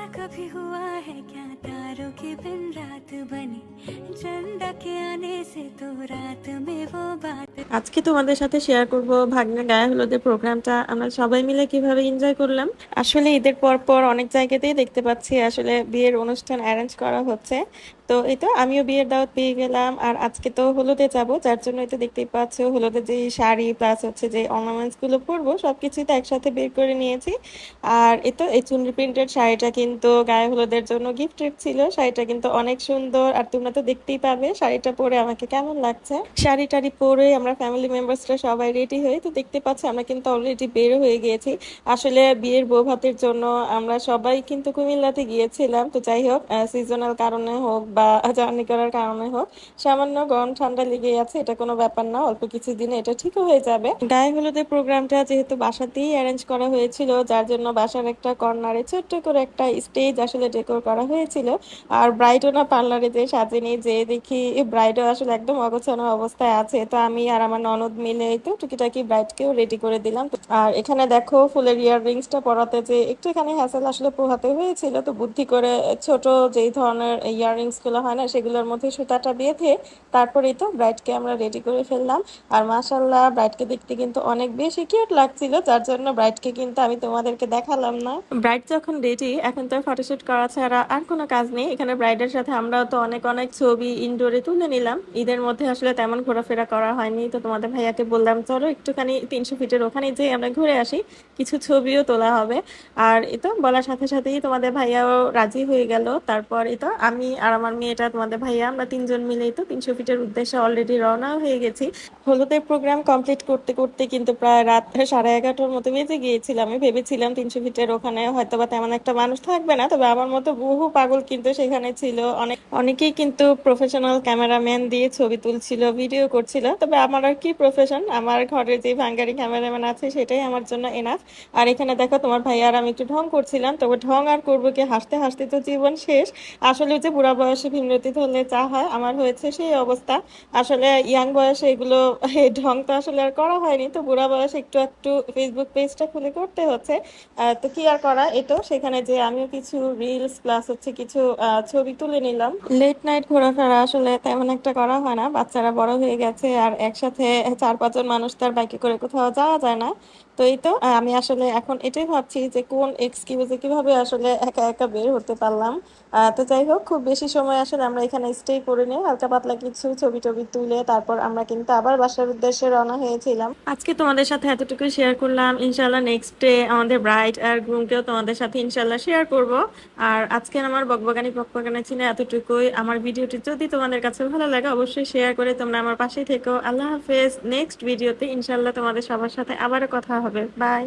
ऐसा कभी हुआ है क्या? तारों के बिन रात बनी। चंदा के आने से तो रात में वो আজকে তোমাদের সাথে শেয়ার করব ভাগ্নে গায়ে হলুদের প্রোগ্রামটা আমরা সবাই মিলে কীভাবে এনজয় করলাম? আসলে ঈদের পর পর অনেক জায়গাতেই দেখতে পাচ্ছি আসলে বিয়ের অনুষ্ঠান অ্যারেঞ্জ করা হচ্ছে। তো এই তো আমিও বিয়ের দাওয়াত পেয়ে গেলাম। আর আজকে তো হলুদে যাব, যার জন্য এই তো দেখতেই পাচ্ছ হলুদের যে শাড়ি প্লাস হচ্ছে যে অর্নামেন্টসগুলো পরবো, সবকিছুই তো একসাথে বের করে নিয়েছি। আর এই তো এই চুনরি প্রিন্টেড শাড়িটা কিন্তু গায়ে হলুদের জন্য গিফটেড ছিল। শাড়িটা কিন্তু অনেক সুন্দর। আর তোমরা তো দেখতেই পাবে শাড়িটা পরে আমাকে কেমন লাগছে। শাড়ি টাড়ি পরে আমরা ফ্যামিলি মেম্বার্সরা সবাই রেডি হয়ে তো দেখতে পাচ্ছি আমরা কিন্তু অলরেডি বের হয়ে গিয়েছি। আসলে বিয়ের বউ ভাতের জন্য আমরা সবাই কিন্তু কুমিল্লাতে গিয়েছিলাম। তো যাই হোক সিজনাল কারণে হোক বা জার্নি করার কারণে হোক, সামান্য গরম ঠান্ডা লেগে আছে, এটা কোনো ব্যাপার না, অল্প কিছু দিনে এটা ঠিকও হয়ে যাবে। গায়ে হলুদের প্রোগ্রামটা যেহেতু বাসাতেই অ্যারেঞ্জ করা হয়েছিল, যার জন্য বাসার একটা কর্নারে ছোট্ট করে একটা স্টেজ আসলে ডেকোর করা হয়েছিল। আর ব্রাইডও না পার্লারে যে সাজেনি, যে দেখি ব্রাইডও আসলে একদম অগোছানো অবস্থায় আছে, তো আমি আর আমার ননদ মিলে তো টুকিটাকি ব্রাইডকেও রেডি করে দিলাম। আর এখানে দেখো ফুলের ইয়ার রিংসটা পরাতে যে একটুখানি হ্যাসেল আসলে পোহাতে হয়েছিল, তো বুদ্ধি করে ছোট যেই ধরনের ইয়ার রিংসগুলো হয় না, সেগুলোর মধ্যে সুতাটা বেঁধে তারপরেই তো ব্রাইডকে আমরা রেডি করে ফেললাম। আর মাসাল্লাহ ব্রাইডকে দেখতে কিন্তু অনেক বেশি কিউট লাগছিল, যার জন্য ব্রাইডকে কিন্তু আমি তোমাদেরকে দেখালাম না। ব্রাইড যখন রেডি এখন তো ফটোশুট করা ছাড়া আর কোনো কাজ নেই। এখানে ব্রাইডের সাথে আমরাও তো অনেক অনেক ছবি ইনডোরে তুলে নিলাম। ঈদের মধ্যে আসলে তেমন ঘোরাফেরা করা হয়নি, তো তোমাদের ভাইয়াকে বললাম, চলো একটুখানি তিনশো ফিটের ওখানে যে আমরা ঘুরে আসি, কিছু ছবিও তোলা হবে। আর এই তো বলার সাথে সাথেই তোমাদের ভাইয়াও রাজি হয়ে গেল। তারপর এই তো আমি আর আমার মেয়েটা, তোমাদের ভাইয়া, আমরা তিনজন মিলেই তো তিনশো ফিটের উদ্দেশ্যে অলরেডি রওনা হয়ে গেছি। হলুদের প্রোগ্রাম কমপ্লিট করতে করতে কিন্তু প্রায় রাত সাড়ে এগারোটার মতো বেজে গিয়েছিলাম আমি ভেবেছিলাম তিনশো ফিটের ওখানে হয়তো বা তেমন একটা মানুষ থাকবে না, তবে আমার মতো বহু পাগল কিন্তু সেখানে ছিল। অনেক, অনেকেই কিন্তু প্রফেশনাল ক্যামেরাম্যান দিয়ে ছবি তুলছিল ভিডিও করছিল। তবে আমার আর কি প্রফেশন আমার ঘরে যে ভাঙ্গারি ক্যামেরাম্যান আছে, সেটাই আমার জন্য এনাফ আর এখানে দেখো, তোমার ভাই আর আমি একটু ঢং করছিলাম, তবে ঢং আর করব কি? হাসতে হাসতে তো জীবন শেষ। আসলে যে বুড়া বয়সে ভীমরতি ধরলে চা হয়, আমার হয়েছে সেই অবস্থা। আসলে ইয়াং বয়সে এগুলো ঢং তো আসলে আর করা হয়নি। তো বুড়া বয়সে একটু একটু ফেসবুক পেজটা খুলে করতে হচ্ছে। তো কি আর করা? এতো সেখানে যে আমিও কিছু রিলস প্লাস হচ্ছে কিছু ছবি তুলে নিলাম। লেট নাইট ঘোরাফেরা আসলে তেমন একটা করা হয় না। বাচ্চারা বড় হয়ে গেছে আর একসাথে চার পাঁচজন মানুষ তার বাইকে করে কোথাও যাওয়া যায় না। তো এই তো আমি আসলে এখন এটাই ভাবছি যে কোন এক্সকিউজে কীভাবে আসলে একা একা বের হতে পারলাম। তো যাই হোক, খুব বেশি সময় আসলে আমরা এখানে স্টে করে নিয়ে হালকা পাতলা কিছু ছবি টবি তুলে তারপর আমরা কিন্তু আবার বাসার উদ্দেশ্যে রওনা হয়েছিলাম। আজকে তোমাদের সাথে এতটুকু শেয়ার করলাম। ইনশাল্লাহ নেক্সট ডে আমাদের ব্রাইড আর গ্রুমকেও তোমাদের সাথে ইনশাল্লাহ শেয়ার করব। আর আজকে আমার বকবগানি বকবগানি ছিল এতটুকুই। আমার ভিডিওটি যদি তোমাদের কাছে ভালো লাগে অবশ্যই শেয়ার করে তোমরা আমার পাশেই থেকো। আল্লাহ হাফেজ। নেক্সট ভিডিওতে ইনশাল্লাহ তোমাদের সবার সাথে আবারও কথা হবে বাই